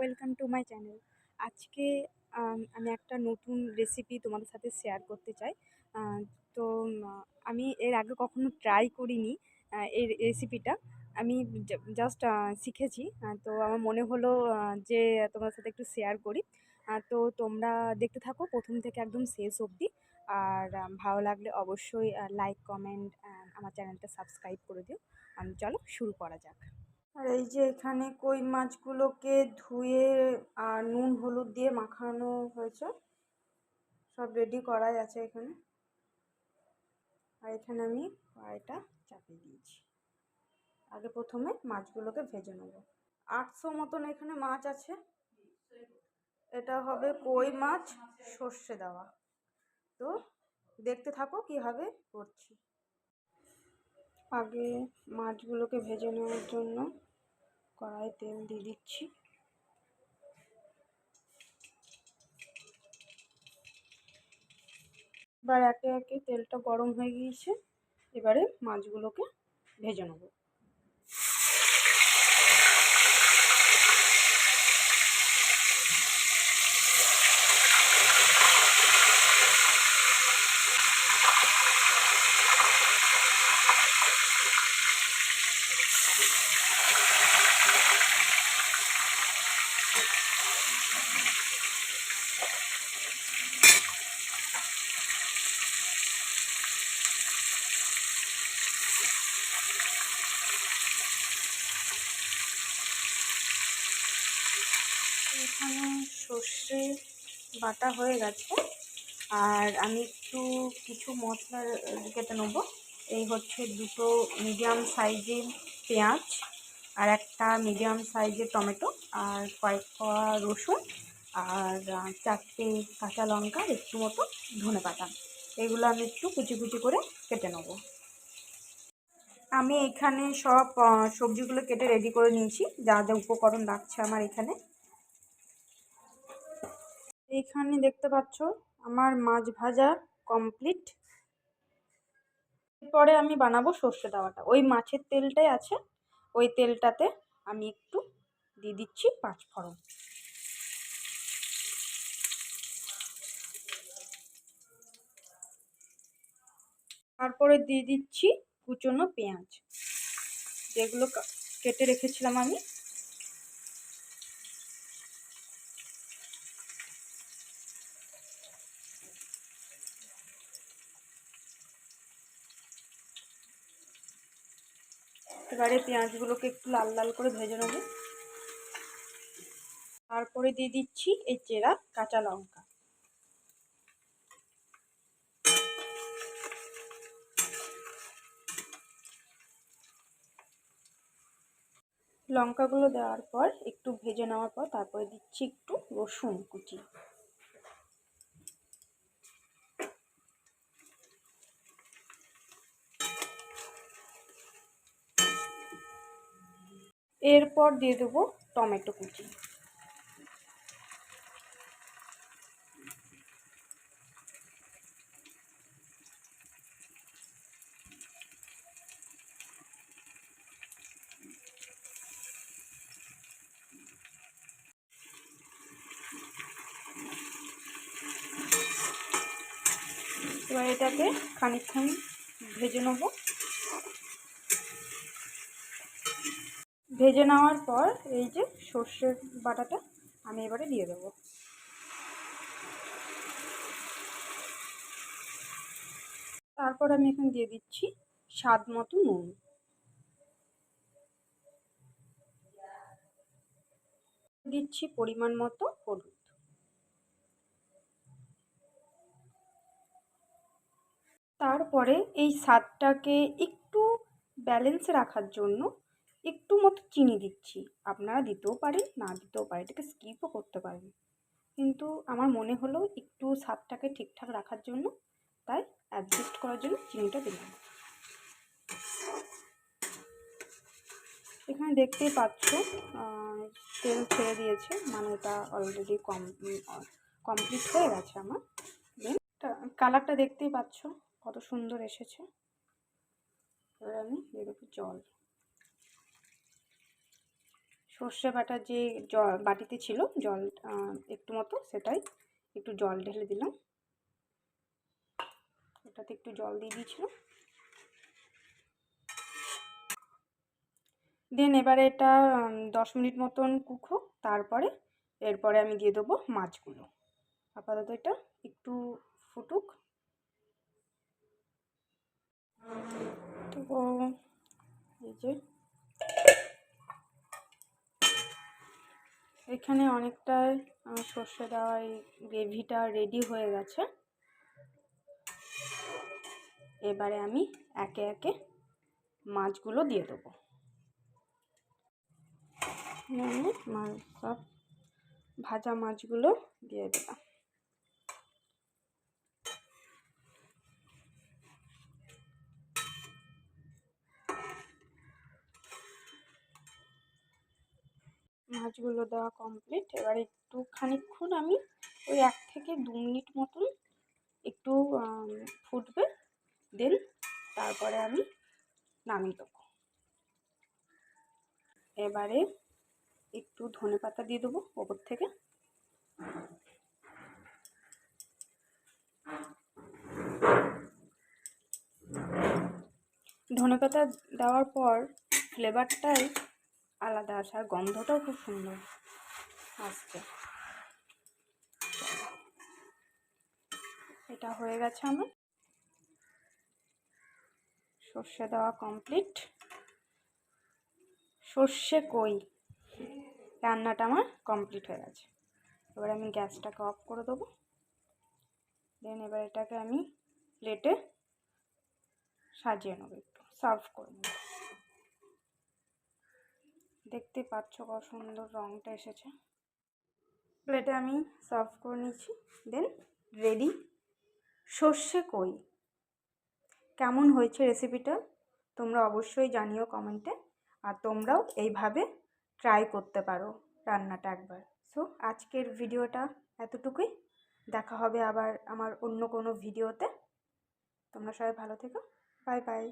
Welcome to my channel আজকে, আমি একটা নতুন রেসিপি তোমাদের সাথে শেয়ার করতে চাই। তো, আমি এর আগে কখনো ট্রাই করিনি এই রেসিপিটা আমি জাস্ট শিখেছি। তো আমার মনে হলো যে তোমাদের সাথে একটু শেয়ার করি। তো তোমরা দেখতে থাকো, প্রথম থেকে একদম শেষ অবধি। আর ভালো লাগলে অবশ্যই লাইক কমেন্ট আমার চ্যানেলটা সাবস্ক্রাইব করে দিও। চলো শুরু করা যাক। আর এই যে এখানে কই মাছগুলোকে ধুয়ে, আর নুন, হলুদ দিয়ে মাখানো হয়েছে। সব রেডি করাই আছে এখানে। আর এখানে আমি কড়াইটা চাপিয়ে দিয়েছি। আগে প্রথমে মাছগুলোকে ভেজে নেব। আটশো মতন এখানে মাছ আছে। এটা হবে কই মাছ? সর্ষে দেওয়া। তো দেখতে থাকো কীভাবে করছি। আগে মাছগুলোকে ভেজে নেওয়ার জন্য কড়াই তেল দিয়ে দিচ্ছি। এবার একে একে তেলটা গরম হয়ে গিয়েছে, এবারে মাছগুলোকে ভেজে নেব। এখানে সর্ষে বাটা হয়ে গেছে। আর আমি একটু কিছু মশলা কেটে নেব। এই হচ্ছে দুটো মিডিয়াম সাইজের পেঁয়াজ। আর একটা মিডিয়াম সাইজের টমেটো, আর কয়েক কোয়া রসুন, আর চারটে কাঁচা লঙ্কা একটু মতো ধনে পাতা এগুলো আমি একটু কুচি কুচি করে কেটে নেব। আমি এখানে সব সবজিগুলো কেটে রেডি করে নিয়েছি। যা যা উপকরণ লাগছে আমার এখানে। এইখানে দেখতে পাচ্ছ, আমার মাছ ভাজা কমপ্লিট এরপরে আমি বানাবো সর্ষে দেওয়াটা। ওই মাছের তেলটাই আছে। ওই তেলটাতে আমি একটু দিয়ে দিচ্ছি পাঁচফোড়ন তারপরে দিয়ে দিচ্ছি কুচনো পেঁয়াজ। যেগুলো কেটে রেখেছিলাম আমি। এবারে পেঁয়াজগুলোকে একটু লাল লাল করে ভেজে নেব। তারপরে দিয়ে দিচ্ছি এই চেরা কাঁচা লঙ্কা। লঙ্কাগুলো দেওয়ার পর, একটু ভেজে নেওয়ার পর, তারপরে দিচ্ছি একটু রসুন কুচি। এরপর দিয়ে দেবো টমেটো কুচি। এবার এটাকে খানিকক্ষণ ভেজে নেব। ভেজে নেওয়ার পর এই যে সর্ষের বাটাটা আমি এবারে দিয়ে দেবো। তারপর আমি এখানে দিয়ে দিচ্ছি স্বাদ মতো নুন। দিচ্ছি পরিমাণ মতো হলুদ। তারপরে এই স্বাদটাকে একটু ব্যালেন্স রাখার জন্য একটু মতো চিনি দিচ্ছি। আপনারা দিতেও পারেন, না দিতেও পারেন, এটাকে স্কিপও করতে পারেন। কিন্তু আমার মনে হলো একটু স্বাদটাকে ঠিকঠাক রাখার জন্য, তাই অ্যাডজাস্ট করার জন্য চিনিটা দিলাম। এখানে দেখতেই পাচ্ছ তেল ছেড়ে দিয়েছে মানে এটা অলরেডি কম কমপ্লিট হয়ে গেছে আমার। দেন কালারটা দেখতেই পাচ্ছ, কত সুন্দর এসেছে। এবার আমি দিয়ে দেবো জল। সর্ষে বাটা যে জ, বাটিতে ছিল জল একটু মতো, সেটাই একটু জল ঢেলে দিলাম। ওটাতে একটু জল দিয়ে দিয়েছিলাম। দেন এবারে এটা দশ মিনিট মতন কুক হোক, তারপরে, এরপরে আমি দিয়ে দেবো মাছগুলো। আপাতত এটা একটু ফুটুক। তো এই যে এখানে অনেকটাই আমার সর্ষে দেওয়া এই গ্রেভিটা রেডি হয়ে গেছে। এবারে আমি একে একে মাছগুলো দিয়ে দেবো। মাছ, সব ভাজা মাছগুলো দিয়ে দিলাম। মাছগুলো দেওয়া কমপ্লিট এবার একটু খানিকক্ষণ আমি ওই এক থেকে দু মিনিট মতন একটু ফুটবে। দেন তারপরে আমি নামিয়ে দেবো। এবারে একটু ধনে পাতা দিয়ে দেবো ওপর থেকে। ধনে পাতা দেওয়ার পর ফ্লেভারটাই আলাদা আসে আর গন্ধটাও খুব সুন্দর আসছে এটা হয়ে গেছে আমার। সর্ষে দেওয়া কমপ্লিট সর্ষে কই? রান্নাটা আমার কমপ্লিট হয়ে গেছে। এবার আমি গ্যাসটাকে অফ করে দেবো। দেন এবার এটাকে আমি প্লেটে সাজিয়ে নেব একটু। সার্ভ করে নেব। দেখতে পাচ্ছ কত সুন্দর রঙটা এসেছে। প্লেটে আমি সার্ভ করে নিচ্ছি। Then ready. সর্ষে কই। কেমন হয়েছে রেসিপিটা তোমরা অবশ্যই জানিও কমেন্টে। আর তোমরাও এইভাবে ট্রাই করতে পারো রান্নাটা একবার। সো, আজকের ভিডিওটা এতটুকুই। দেখা হবে আবার আমার অন্য কোনো ভিডিওতে। তোমরা সবাই ভালো থেকো। Bye bye.